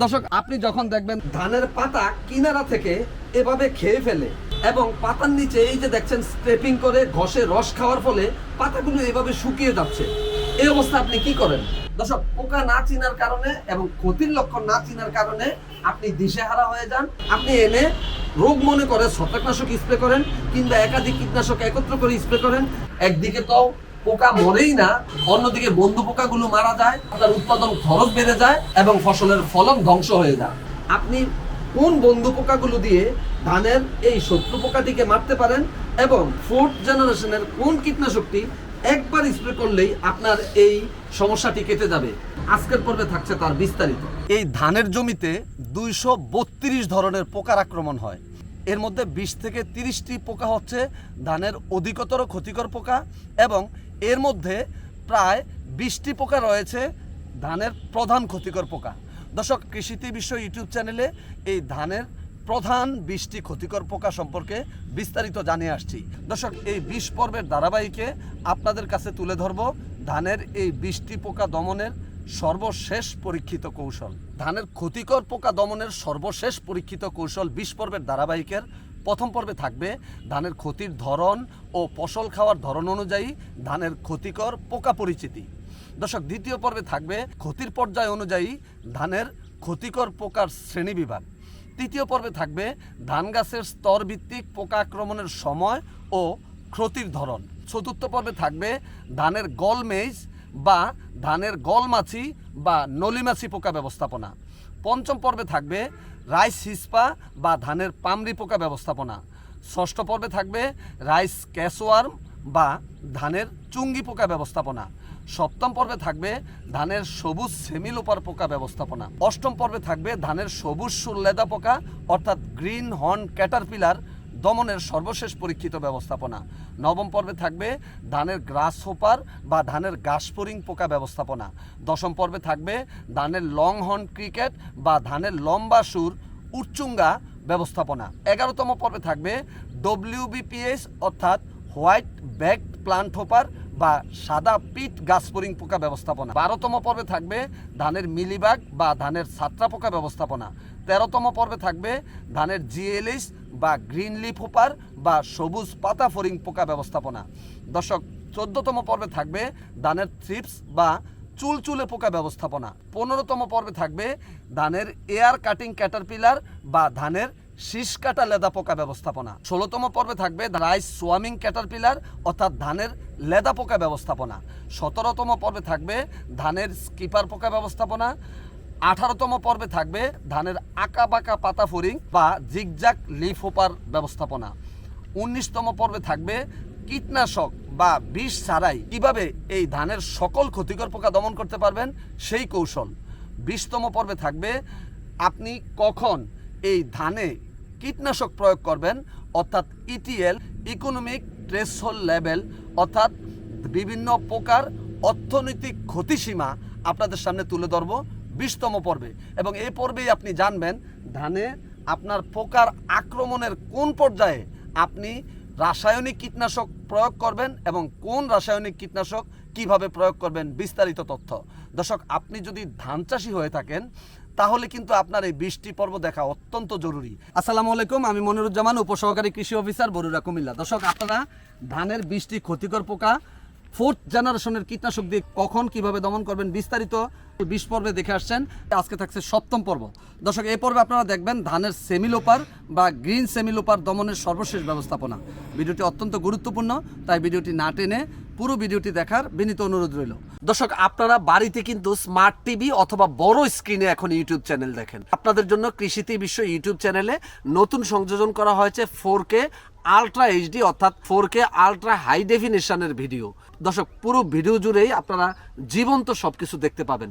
দর্শক, আপনি যখন দেখবেন ধানের পাতা কিনারা থেকে এভাবে খেয়ে ফেলে এবং পাতার নিচে এই যে দেখছেন স্টেপিং করে ঘষে রস খাওয়ার ফলে পাতাগুলো এভাবে শুকিয়ে যাচ্ছে, এই অবস্থা আপনি কি করেন? দর্শক, পোকা না চিনার কারণে এবং ক্ষতির লক্ষণ না চিনার কারণে আপনি দিশেহারা হয়ে যান। আপনি এনে রোগ মনে করে ছত্রাকনাশক স্প্রে করেন কিংবা একাধিক কীটনাশক একত্র করে স্প্রে করেন। একদিকে তো পোকা মরেই না, অন্যদিকে বন্ধু পোকাগুলো মারা যায় তার উৎপাদন খরচ বেড়ে যায় এবং ফসলের ফলন ধ্বংস হয়ে যায়। আপনি কোন বন্ধু পোকাগুলো দিয়ে ধানের এই শত্রু পোকাটিকে মারতে পারেন এবং ফোর্থ জেনারেশনের কোন কীটনাশকটি একবার স্প্রে করলেই আপনার এই সমস্যাটি কেটে যাবে? আজকের পর্বে থাকছে তার বিস্তারিত। এই ধানের জমিতে দুইশো বত্রিশ ধরনের পোকার আক্রমণ হয়। এর মধ্যে বিশ থেকে তিরিশটি পোকা হচ্ছে, ধানের অধিকতর ক্ষতিকর পোকা, এবং এর মধ্যে প্রায় বিশটি পোকা রয়েছে, ধানের প্রধান ক্ষতিকর পোকা। দর্শক, কৃষিতে বিশ্ব ইউটিউব চ্যানেলে এই ধানের প্রধান বিশটি ক্ষতিকর পোকা সম্পর্কে বিস্তারিত জানিয়ে আসছি। দর্শক, এই বিশ পর্বের ধারাবাহিকে আপনাদের কাছে তুলে ধরব। ধানের এই বিশটি পোকা দমনের সর্বশেষ পরীক্ষিত কৌশল। ধানের ক্ষতিকর পোকা দমনের সর্বশেষ পরীক্ষিত কৌশল বিশ পর্বের ধারাবাহিকের প্রথম পর্বে থাকবে ধানের ক্ষতির ধরন ও ফসল খাওয়ার ধরন অনুযায়ী ধানের ক্ষতিকর পোকা পরিচিতি। দর্শক, দ্বিতীয় পর্বে থাকবে ক্ষতির পর্যায় অনুযায়ী ধানের ক্ষতিকর পোকার শ্রেণীবিভাগ তৃতীয় পর্বে থাকবে ধান গাছের স্তর ভিত্তিক পোকা আক্রমণের সময় ও ক্ষতির ধরন। চতুর্থ পর্বে থাকবে ধানের গলমেজ বা ধানের গলমাছি বা নলিমাছি পোকা ব্যবস্থাপনা। পঞ্চম পর্বে থাকবে রাইস হিসপা বা ধানের পামরি পোকা ব্যবস্থাপনা। ষষ্ঠ পর্বে থাকবে রাইস ক্যাশওয়ার্ম বা ধানের চুঙ্গি পোকা ব্যবস্থাপনা। সপ্তম পর্বে থাকবে ধানের সবুজ সেমিলোপার পোকা ব্যবস্থাপনা। অষ্টম পর্বে থাকবে ধানের সবুজ সুল্লেদা পোকা, অর্থাৎ গ্রিন হর্ন ক্যাটারপিলার দমনের সর্বশেষ পরীক্ষিত ব্যবস্থাপনা। নবম পর্বে থাকবে ধানের গ্রাস হোপার বা ধানের গাছপরিং পোকা ব্যবস্থাপনা। দশম পর্বে থাকবে ধানের লং হর্ন ক্রিকেট বা ধানের লম্বা সুর উচ্চুঙ্গা ব্যবস্থাপনা। এগারোতম পর্বে থাকবে ডব্লিউবিপিএস অর্থাৎ হোয়াইট ব্যাকড প্লান্ট হোপার বা সাদা পিট গাছপরিং পোকা ব্যবস্থাপনা। বারোতম পর্বে থাকবে ধানের মিলিবাগ বা ধানের ছাত্রা পোকা ব্যবস্থাপনা। তেরোতম পর্বে থাকবে ধানের জিএলএস বা গ্রিন লিফ হোপার বা সবুজ পাতা ফরিং পোকা ব্যবস্থাপনা। দর্শক, চোদ্দতম পর্বে থাকবে ধানের থ্রিপস বা চুলচুলে পোকা ব্যবস্থাপনা। পনেরোতম পর্বে থাকবে ধানের এয়ার কাটিং ক্যাটারপিলার বা ধানের শীষ কাটা লেদা পোকা ব্যবস্থাপনা। ষোলোতম পর্বে থাকবে রাইস সোয়ামিং ক্যাটারপিলার অর্থাৎ ধানের লেদা পোকা ব্যবস্থাপনা। সতেরোতম পর্বে থাকবে ধানের স্কিপার পোকা ব্যবস্থাপনা। আঠারোতম পর্বে থাকবে ধানের আঁকা বাঁকা পাতা ফরিং বা জিগজাক লিফ হোপার ব্যবস্থাপনা। উনিশতম পর্বে থাকবে কীটনাশক বা বিষ ছাড়াই কীভাবে এই ধানের সকল ক্ষতিকর পোকা দমন করতে পারবেন সেই কৌশল। বিশতম পর্বে থাকবে আপনি কখন এই ধানে কীটনাশক প্রয়োগ করবেন, অর্থাৎ ইটিএল ইকোনমিক ট্রেসহোল লেভেল অর্থাৎ বিভিন্ন প্রকার অর্থনৈতিক ক্ষতিসীমা আপনাদের সামনে তুলে ধরব বিশতম পর্বে। এবং এই পর্বেই আপনি জানবেন ধানে আপনার পোকার আক্রমণের কোন পর্যায়ে আপনি রাসায়নিক কীটনাশক প্রয়োগ করবেন এবং কোন রাসায়নিক কীটনাশক কীভাবে প্রয়োগ করবেন বিস্তারিত তথ্য। দর্শক, আপনি যদি ধান চাষি হয়ে থাকেন তাহলে কিন্তু আপনার এই বৃষ্টি পর্ব দেখা অত্যন্ত জরুরি। আসসালামু আলাইকুম, আমি মনিরুজ্জামান, উপসহকারী কৃষি অফিসার বরুরা কুমিল্লা। দর্শক, আপনারা ধানের বৃষ্টি ক্ষতিকর পোকা ফোর্থ জেনারেশনের কীটনাশক দিয়ে কখন কীভাবে দমন করবেন বিস্তারিত বিশ পর্বে দেখে আসছেন। আজকে থাকছে সপ্তম পর্ব। দর্শক, এই পর্বে আপনারা দেখবেন ধানের সেমিলোপার বা গ্রিন সেমিলোপার দমনের সর্বশেষ ব্যবস্থাপনা। ভিডিওটি অত্যন্ত গুরুত্বপূর্ণ, তাই ভিডিওটি না টেনে পুরো ভিডিওটি দেখার বিনীত অনুরোধ রইল। দর্শক, আপনারা বাড়িতে কিন্তু স্মার্ট টিভি অথবা বড় স্ক্রিনে এখন ইউটিউব চ্যানেল দেখেন। আপনাদের জন্য কৃষিতে বিশ্ব ইউটিউব চ্যানেলে নতুন সংযোজন করা হয়েছে ফোর কে আলট্রা এইচডি, অর্থাৎ ফোর কে আলট্রা হাই ডেফিনেশনের ভিডিও। দর্শক, পুরো ভিডিও জুড়েই আপনারা জীবন্ত সবকিছু দেখতে পাবেন।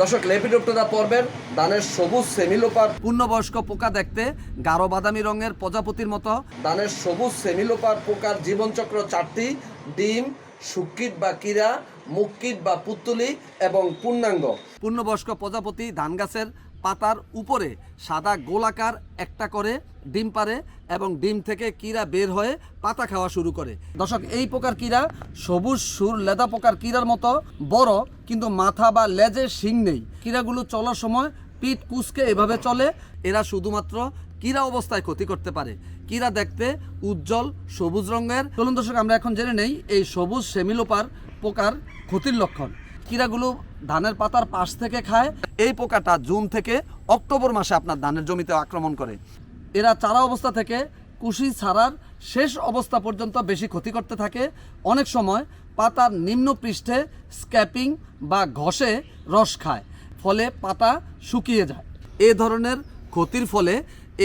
দর্শক লেপিডোপ্টেরা পর্বের দানের সবুজ সেমিলোপার পূর্ণবয়স্ক পোকা দেখতে গাঢ় বাদামি রঙের প্রজাপতির মতো। দানের সবুজ সেমিলোপার পোকার জীবনচক্র চারটি ডিম সুকিট বা কিরা মুক্কিট বা পুতুলি এবং পূর্ণাঙ্গ। পূর্ণবয়স্ক প্রজাপতি ধান গাছের পাতার উপরে সাদা গোলাকার একটা করে ডিম পারে এবং ডিম থেকে কীরা বের হয়ে পাতা খাওয়া শুরু করে। দর্শক, এই প্রকার কীরা সবুজ, সুর, লেদা পোকার কীরার মতো বড়, কিন্তু মাথা বা লেজে শিং নেই। কীরাগুলো চলার সময় পিঠ কুচকে এভাবে চলে। এরা শুধুমাত্র কীরা অবস্থায় ক্ষতি করতে পারে। কীরা দেখতে উজ্জ্বল, সবুজ রঙের। চলুন দর্শক, আমরা এখন জেনে নেই এই সবুজ সেমিলোপার পোকার ক্ষতির লক্ষণ। কীরাগুলো ধানের পাতার পাশ থেকে খায়, এই পোকাটা জুন থেকে অক্টোবর মাসে আপনার ধানের জমিতে আক্রমণ করে। এরা চারা অবস্থা থেকে কুশি ছাড়ার শেষ অবস্থা পর্যন্ত বেশি ক্ষতি করতে থাকে। অনেক সময় পাতার নিম্ন পৃষ্ঠে স্ক্যাপিং বা ঘষে রস খায়, ফলে পাতা শুকিয়ে যায়। এ ধরনের ক্ষতির ফলে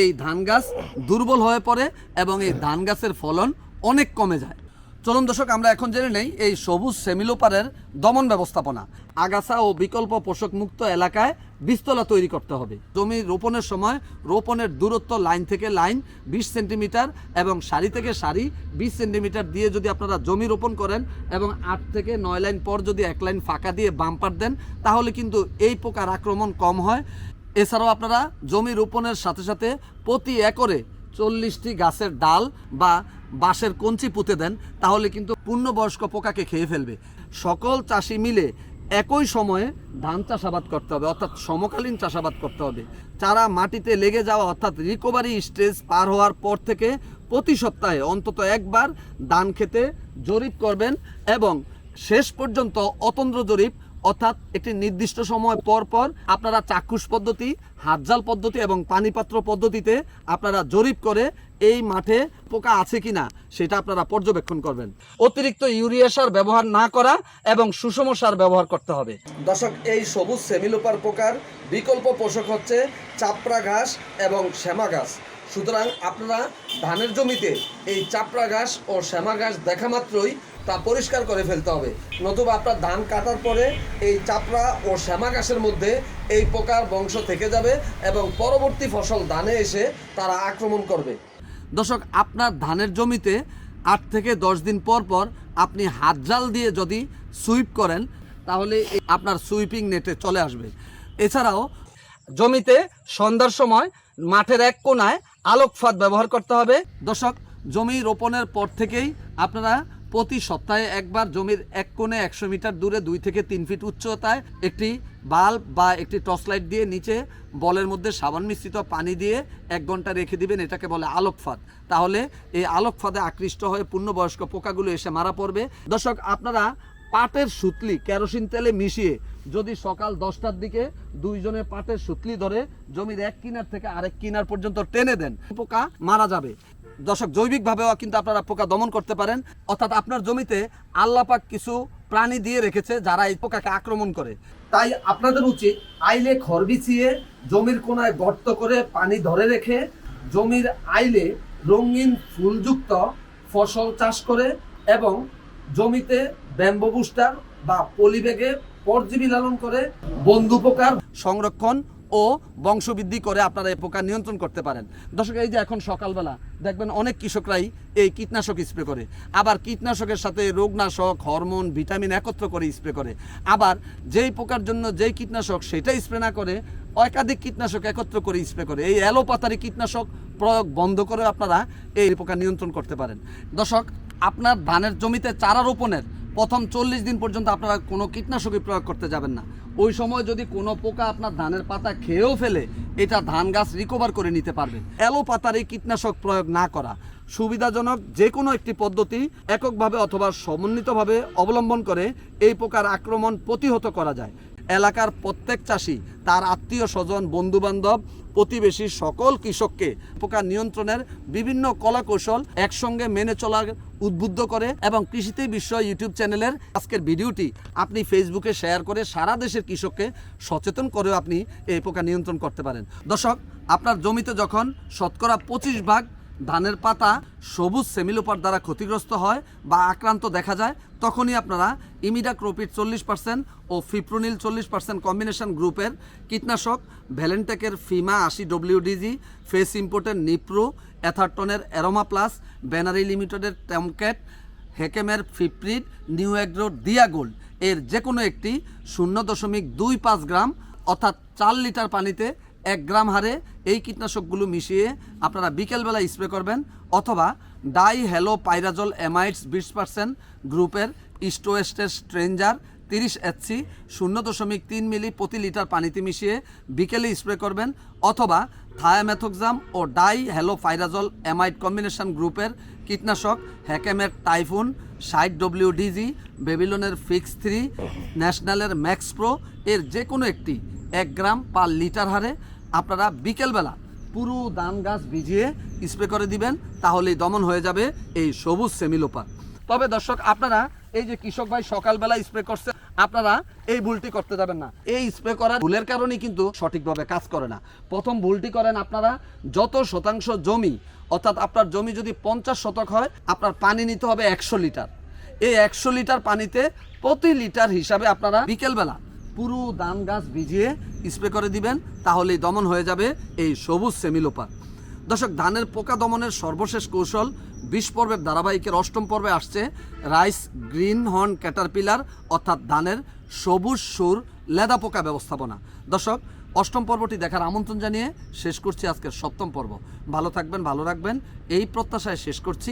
এই ধান গাছ দুর্বল হয়ে পড়ে এবং এই ধান গাছের ফলন অনেক কমে যায়। চলুন দর্শক, আমরা এখন জেনে নেই এই সবুজ সেমিলোপারের দমন ব্যবস্থাপনা। আগাছা ও বিকল্প পোষক মুক্ত এলাকায় বীজতলা তৈরি করতে হবে। জমি রোপণের সময় রোপণের দূরত্ব লাইন থেকে লাইন, বিশ সেন্টিমিটার এবং সারি থেকে সারি, বিশ সেন্টিমিটার দিয়ে যদি আপনারা জমি রোপণ করেন এবং আট থেকে নয় লাইন পর যদি এক লাইন ফাঁকা দিয়ে বাম্পার দেন, তাহলে কিন্তু এই পোকার আক্রমণ কম হয়। এছাড়াও আপনারা জমি রোপণের সাথে সাথে প্রতি একরে চল্লিশটি গাছের ডাল বা বাঁশের কঞ্চি পুঁতে দেন, তাহলে কিন্তু পূর্ণবয়স্ক পোকাকে খেয়ে ফেলবে। সকল চাষি মিলে একই সময়ে ধান চাষাবাদ করতে হবে, অর্থাৎ সমকালীন চাষাবাদ করতে হবে। চারা মাটিতে লেগে যাওয়া, অর্থাৎ রিকভারি স্টেজ পার হওয়ার পর থেকে প্রতি সপ্তাহে অন্তত একবার ধান খেতে জরিপ করবেন এবং শেষ পর্যন্ত অতন্দ্র জরিপ অর্থাৎ একটি নির্দিষ্ট সময় পর পর আপনারা চাক্ষুষ পদ্ধতি, হাতজাল পদ্ধতি এবং পানিপাত্র পদ্ধতিতে আপনারা জরিপ করে এই মাঠে পোকা আছে কিনা সেটা আপনারা পর্যবেক্ষণ করবেন। অতিরিক্ত ইউরিয়া সার ব্যবহার না করা এবং সুষম সার ব্যবহার করতে হবে। দর্শক, এই সবুজ সেমিলোপার পোকার বিকল্প পোষক হচ্ছে চাপড়া ঘাস এবং শ্যামা ঘাস। সুতরাং আপনারা ধানের জমিতে এই চাপড়া ঘাস ও শ্যামা ঘাস দেখা মাত্রই তা পরিষ্কার করে ফেলতে হবে। নতুবা আপনার ধান কাটার পরে এই চাপড়া ও শ্যামা ঘাসের মধ্যে এই পোকার বংশ থেকে যাবে এবং পরবর্তী ফসল ধানে এসে তারা আক্রমণ করবে। দর্শক, আপনার ধানের জমিতে আট থেকে দশ দিন পর পর আপনি হাত জাল দিয়ে যদি সুইপ করেন, তাহলে আপনার সুইপিং নেটে চলে আসবে। এছাড়াও জমিতে সন্ধ্যার সময় মাঠের এক কোনায় আলোক ফাঁদ ব্যবহার করতে হবে। দর্শক, জমি রোপণের পর থেকেই আপনারা প্রতি সপ্তাহে একবার জমির এক কোণে একশো মিটার দূরে দুই থেকে তিন ফিট উচ্চতায় একটি বাল্ব বা একটি টর্চ লাইট দিয়ে নিচে বলের মধ্যে সাবান মিশ্রিত পানি দিয়ে এক ঘণ্টা রেখে দিবেন, এটাকে বলে আলোক ফাঁদ। তাহলে এই আলোক ফাঁদে আকৃষ্ট হয়ে পূর্ণবয়স্ক পোকাগুলো এসে মারা পড়বে। দর্শক, আপনারা পাটের সুতলি, কেরোসিন তেলে মিশিয়ে যদি সকাল দশটার দিকে দুইজনে পাটের সুতলি ধরে জমির এক কিনার থেকে আরেক কিনার পর্যন্ত টেনে দেন, পোকা মারা যাবে। দর্শক, জৈবিকভাবেও কিন্তু আপনারা পোকা দমন করতে পারেন। অর্থাৎ আপনার জমিতে আল্লাপাক কিছু প্রাণী দিয়ে রেখেছে যারা এই পোকাকে আক্রমণ করে। তাই আপনাদের উচিত আইলে খড় বিছিয়ে জমির কোনায় গর্ত করে পানি ধরে রেখে জমির আইলে রঙিন ফুলযুক্ত ফসল চাষ করে এবং জমিতে ব্যাম্বো বুস্টার বা পলিব্যাগে পরজীবী লালন করে, বন্ধু পোকার সংরক্ষণ ও বংশবৃদ্ধি করে আপনারা এই পোকা নিয়ন্ত্রণ করতে পারেন। দর্শক, এই যে এখন সকালবেলা, দেখবেন অনেক কৃষকরাই এই কীটনাশক স্প্রে করে। আবার কীটনাশকের সাথে রোগনাশক, হরমোন, ভিটামিন একত্র করে স্প্রে করে। আবার যেই পোকার জন্য যেই কীটনাশক সেটা স্প্রে না করে, একাধিক কীটনাশক একত্র করে স্প্রে করে। এই অ্যালোপাতারি কীটনাশক প্রয়োগ বন্ধ করে আপনারা এই পোকা নিয়ন্ত্রণ করতে পারেন। দর্শক, আপনার ধানের জমিতে চারা রোপণের প্রথম চল্লিশ দিন পর্যন্ত আপনারা কোনো কীটনাশকই প্রয়োগ করতে যাবেন না। ওই সময় যদি কোনো পোকা আপনার ধানের পাতা খেয়েও ফেলে, এটা ধান গাছ রিকভার করে নিতে পারবে। অ্যালো পাতার এই কীটনাশক প্রয়োগ না করা সুবিধাজনক যে কোনো একটি পদ্ধতি এককভাবে অথবা সমন্বিতভাবে অবলম্বন করে এই পোকার আক্রমণ প্রতিহত করা যায়। এলাকার প্রত্যেক চাষি, তার আত্মীয় স্বজন, বন্ধুবান্ধব, প্রতিবেশী সকল কৃষককে পোকা নিয়ন্ত্রণের বিভিন্ন কলাকৌশল একসঙ্গে মেনে চলার উদ্বুদ্ধ করে এবং কৃষিতে বিশ্ব ইউটিউব চ্যানেলের আজকের ভিডিওটি আপনি ফেসবুকে শেয়ার করে সারা দেশের কৃষককে সচেতন করেও আপনি এই পোকা নিয়ন্ত্রণ করতে পারেন। দর্শক, আপনার জমিতে যখন শতকরা পঁচিশ ভাগ ধানের পাতা সবুজ সেমিলোপার দ্বারা ক্ষতিগ্রস্ত হয় বা আক্রান্ত দেখা যায়, তখনই আপনারা ইমিডাক্রোপিড চল্লিশ পার্সেন্ট ও ফিপ্রোনিল চল্লিশ পার্সেন্ট কম্বিনেশন গ্রুপের কীটনাশক ভ্যালেন্টেকের ফিমা আশি ডব্লিউডিজি ফেস ইম্পোর্টের নিপ্রো অ্যাথারটনের অ্যারোমা প্লাস, ব্যানারি লিমিটেডের ট্যামক্যাট হেকেমের ফিপ্রিড, নিউ এগ্রো দিয়া গোল্ড। এর যে কোনো একটি শূন্য দশমিক দুই পাঁচ গ্রাম অর্থাৎ চার লিটার পানিতে এক গ্রাম হারে এই কীটনাশকগুলো মিশিয়ে আপনারা বিকেলবেলা স্প্রে করবেন অথবা ডাই হ্যালো পাইরাজল অ্যামাইডস বিশ পার্সেন্ট গ্রুপের ইস্টোয়েস্টের স্ট্রেঞ্জার তিরিশ এচসি শূন্য দশমিক তিন মিলি প্রতি লিটার পানিতে মিশিয়ে বিকেলে স্প্রে করবেন অথবা থায়ামেথোক্সাম ও di halo pyrazole amide combination গ্রুপের কীটনাশক হ্যাকেমের টাইফুন ষাট ডব্লিউডিজি বেবিলনের ফিক্স থ্রি, ন্যাশনালের ম্যাক্স প্রো, এর যে কোনো একটি এক গ্রাম পার লিটার হারে আপনারা বিকেলবেলা পুরো ধান গাছ ভিজিয়ে স্প্রে করে দিবেন, তাহলেই দমন হয়ে যাবে এই সবুজ সেমিলোপা তবে দর্শক, আপনারা এই যে কৃষক ভাই সকালবেলা স্প্রে করছে, আপনারা এই ভুলটি করতে যাবেন না। এই স্প্রে করার ভুলের কারণেই কিন্তু সঠিকভাবে কাজ করে না। প্রথম ভুলটি করেন আপনারা, যত শতাংশ জমি, অর্থাৎ আপনার জমি যদি পঞ্চাশ শতক হয়, আপনার পানি নিতে হবে একশো লিটার। এই একশো লিটার পানিতে প্রতি লিটার হিসাবে আপনারা বিকেলবেলা পুরো ধান গাছ ভিজিয়ে স্প্রে করে দিবেন, তাহলেই দমন হয়ে যাবে এই সবুজ সেমিলোপা দর্শক, ধানের পোকা দমনের সর্বশেষ কৌশল, বিশ পর্বের ধারাবাহিকের অষ্টম পর্বে আসছে রাইস গ্রিন হর্ন ক্যাটারপিলার, অর্থাৎ ধানের সবুজ সুর লেদা পোকা ব্যবস্থাপনা। দর্শক, অষ্টম পর্বটি দেখার আমন্ত্রণ জানিয়ে শেষ করছি আজকের সপ্তম পর্ব। ভালো থাকবেন, ভালো রাখবেন, এই প্রত্যাশায় শেষ করছি।